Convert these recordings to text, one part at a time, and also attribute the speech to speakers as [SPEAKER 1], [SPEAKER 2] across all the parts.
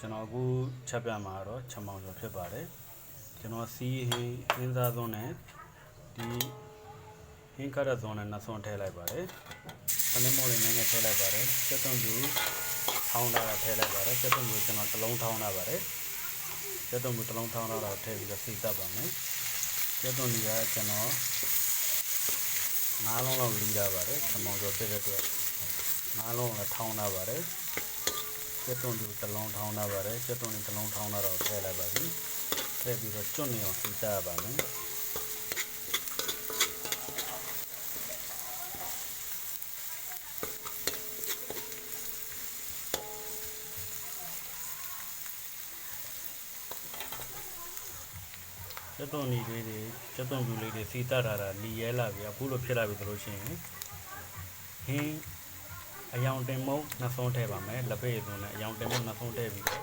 [SPEAKER 1] ကျွန်တော်အခုချက်ပြမှာတော့ချမောင်ကျော်ဖြစ်ပါတယ်ကျွန်တော်စီးဟင်းဟင်းသားသွန်းနဲ့ဒီဟင်းကရသွန်းနဲ့နှစ်ဆွန်းထည့်လိုက်ပါတယ်ခဏမိုးလေးနည်းနည်းထည့်လိုက်ပါတယ်စက်သွန်ကျူထောင်းတာထည့်လိုက်ပါတယ်စက်သွန်ကျူကျွန်တော်တစ်လုံးထောင်းတာပါတယ်စက်သွန်ကျူတစ်လုံးထောင်းတာတော့ထည့်ပြီးတော့စိတ်သက်ပါမယ်စက်သွန်ကျူကကျွန်တော်ငါးလုံးလောက်လီးတာပါတယ်ချမောင်ကျော်ဖြစ်တဲ့အတွက်ငါးလုံးလည်းထောင်းတာပါတယ် ကျက်သွန်ဒီတစ်လုံးထောင်းထားပါတယ်ကျက်သွန်ဒီတစ်လုံးထောင်းထားတော့ထည့်လိုက်ပါပြီထည့်ပြီးတော့ကျွတ်နေအောင်စိတ်စားရပါမယ်ကျက်သွန်ဒီလေးတွေကျက်သွန်ပြူလေးတွေစီးတတ်တာတာနီရဲလာပြီအခုလိုဖြစ်လာပြီဆိုလို့ရှိရင်ဟင်း အယောင်တင်မုတ်နှစ်ဆုံးထည့်ပါမယ်လက်ဖက်ရည်သွန်းနဲ့အယောင်တင်မုတ်နှစ်ဆုံးထည့်ပြီးတော့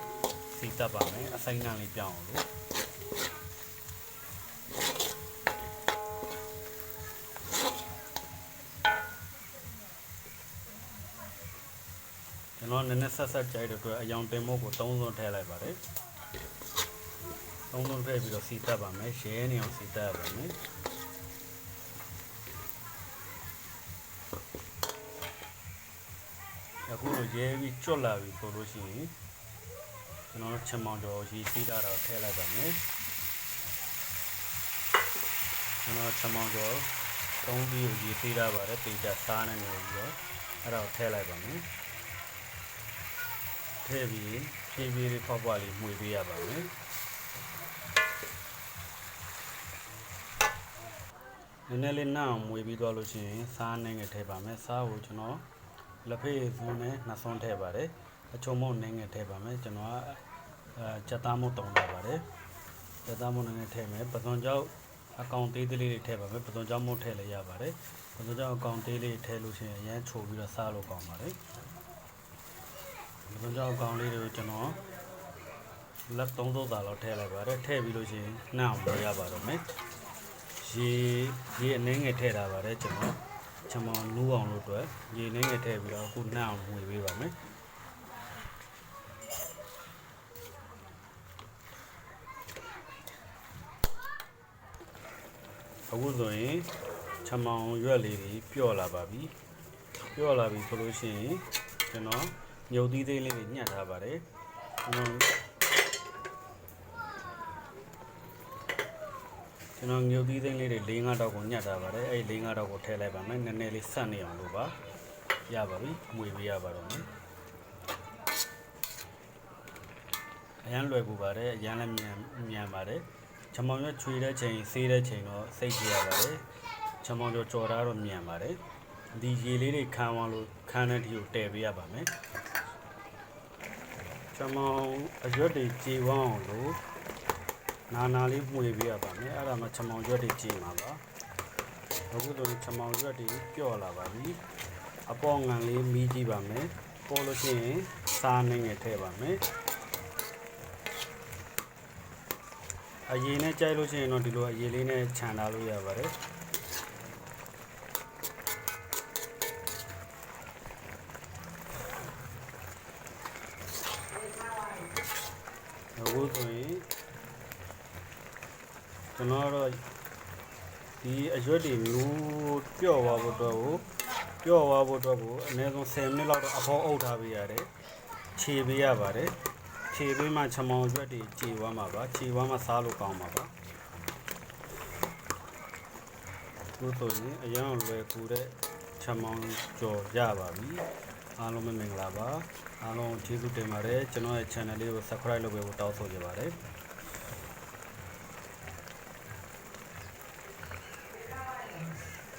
[SPEAKER 1] စီတက်ပါမယ်အစိမ်းနှံလေးပြောင်းအောင်လို့ကျွန်တော်နည်းနည်းဆက်ဆက်ကြိုက်တဲ့အတွက်အယောင်တင်မုတ်ကို၃ဆုံးထည့်လိုက်ပါတယ်၃ဆုံးထည့်ပြီးတော့စီတက်ပါမယ်ရဲနေအောင်စီတက်ရပါမယ် အခုလိုရဲပြီးကျွတ်လာပြီဆိုလို့ရှိရင်ကျွန်တော်ချင်မောင်ကျော်ရေးစီးတာတော့ထည့်လိုက်ပါမယ်ကျွန်တော်ချင်မောင်ကျော်သုံးပြီးရေးစီးတာပါတယ်တေချာစားနေနေပြီးတော့အဲ့ဒါကိုထည့်လိုက်ပါမယ်ထည့်ပြီးဖြည်းဖြည်းလေးဖောက်ပွားလေးမှွေပေးရပါမယ်နည်းနည်းလေးနှောင်းမှွေပြီးသွားလို့ရှိရင်စားနေငယ်ထည့်ပါမယ်စားကိုကျွန်တော် လက်ဖေးသွန်းနဲ့နှစ်ဆွန်းထည့်ပါတယ်အချုံမုံနည်းငယ်ထည့်ပါမယ်ကျွန်တော်ကအဲချက်သားမုံတုံထားပါတယ်ချက်သားမုံနည်းငယ်ထည့်မယ်ပသွန်ကြောက်အကောင်သေးသေးလေးတွေထည့်ပါမယ်ပသွန်ကြောက်မုံထည့်လည်းရပါတယ်ပသွန်ကြောက်အကောင်သေးလေးထည့်လို့ရှိရင်အရမ်းချိုပြီးတော့စားလို့ကောင်းပါတယ်ပသွန်ကြောက်အကောင်လေးတွေကိုကျွန်တော်လက်သုံးသုံးသာလောက်ထည့်လိုက်ပါတယ်ထည့်ပြီးလို့ရှိရင်နှောင်းလို့ရပါတော့မယ်ရေရေအနှင်းငယ်ထည့်တာပါတယ်ကျွန်တော် ချမောင်နူးအောင်လို့အတွက်ရေနှင်းငယ်ထည့်ပြီးတော့အခုနှောက်အောင်ဝေပေးပါမယ်အခုဆိုရင်ချမောင်ရွက်လေးတွေပျော့လာပါပြီပျော့လာပြီဆိုလို့ရှိရင်ကျွန်တော်မြုပ်သီးသေးလေးတွေညှက်ထားပါတယ်ကျွန်တော် ကျွန်တော်မြုပ်သီးသိန်းလေးတွေ၄၅တောက်ကိုညှက်ထားပါတယ်အဲ့ဒီ၄၅တောက်ကိုထည့်လိုက်ပါမယ်နည်းနည်းလေးဆက်နေအောင်လို့ပါရပါပြီမှွေပေးရပါတော့မယ်အရန်လွယ်ကူပါတယ်အရန်လည်းမြန်မြန်ပါတယ်ချမောင်ရွက်ချွေတဲ့ချိန်ဆေးတဲ့ချိန်တော့စိတ်ကြည့်ရပါတယ်ချမောင်ကျော်ကြော်တာတော့မြန်ပါတယ်ဒီရေလေးတွေခံအောင်လို့ခန်းတဲ့ဒီကိုတည်ပေးရပါမယ်ချမောင်အရွက်တွေကြေဝအောင်လို့ နာနာလေးမှွေပေးရပါမယ်အဲ့ဒါမှချမောင်ရွက်တွေကြည့်မှာပါအခုဆိုရင်ချမောင်ရွက်တွေပျော့လာပါပြီအပေါ်ငံလေးမီးကြည့်ပါမယ်ပေါ်လို့ရှိရင်စားနေငယ်ထည့်ပါမယ်အရင်နဲ့ကြိုက်လို့ရှိရင်တော့ဒီလိုအရင်လေးနဲ့ခြံထားလို့ရပါတယ်အခုဆိုရင် ကျွန်တော်ကတော့ဒီအရွက်တွေမျိုးပျော့သွားဖို့အတွက်ကိုပျော့သွားဖို့အတွက်ကိုအနည်းဆုံး10မိနစ်လောက်တော့အဖော်အုပ်ထားပေးရတယ်ခြေပေးရပါတယ်ခြေပေးမှချမောင်ရွက်တွေခြေသွားမှာပါခြေသွားမှစားလို့ကောင်းမှာပါဒီဆိုရင်အရင်လွယ်ကူတဲ့ချမောင်ကြော်ရပါပြီအားလုံးပဲမင်္ဂလာပါအားလုံးကျေးဇူးတင်ပါတယ်ကျွန်တော်ရဲ့ channel လေးကို subscribe လုပ်ပေးဖို့တောင်းဆိုချင်ပါတယ်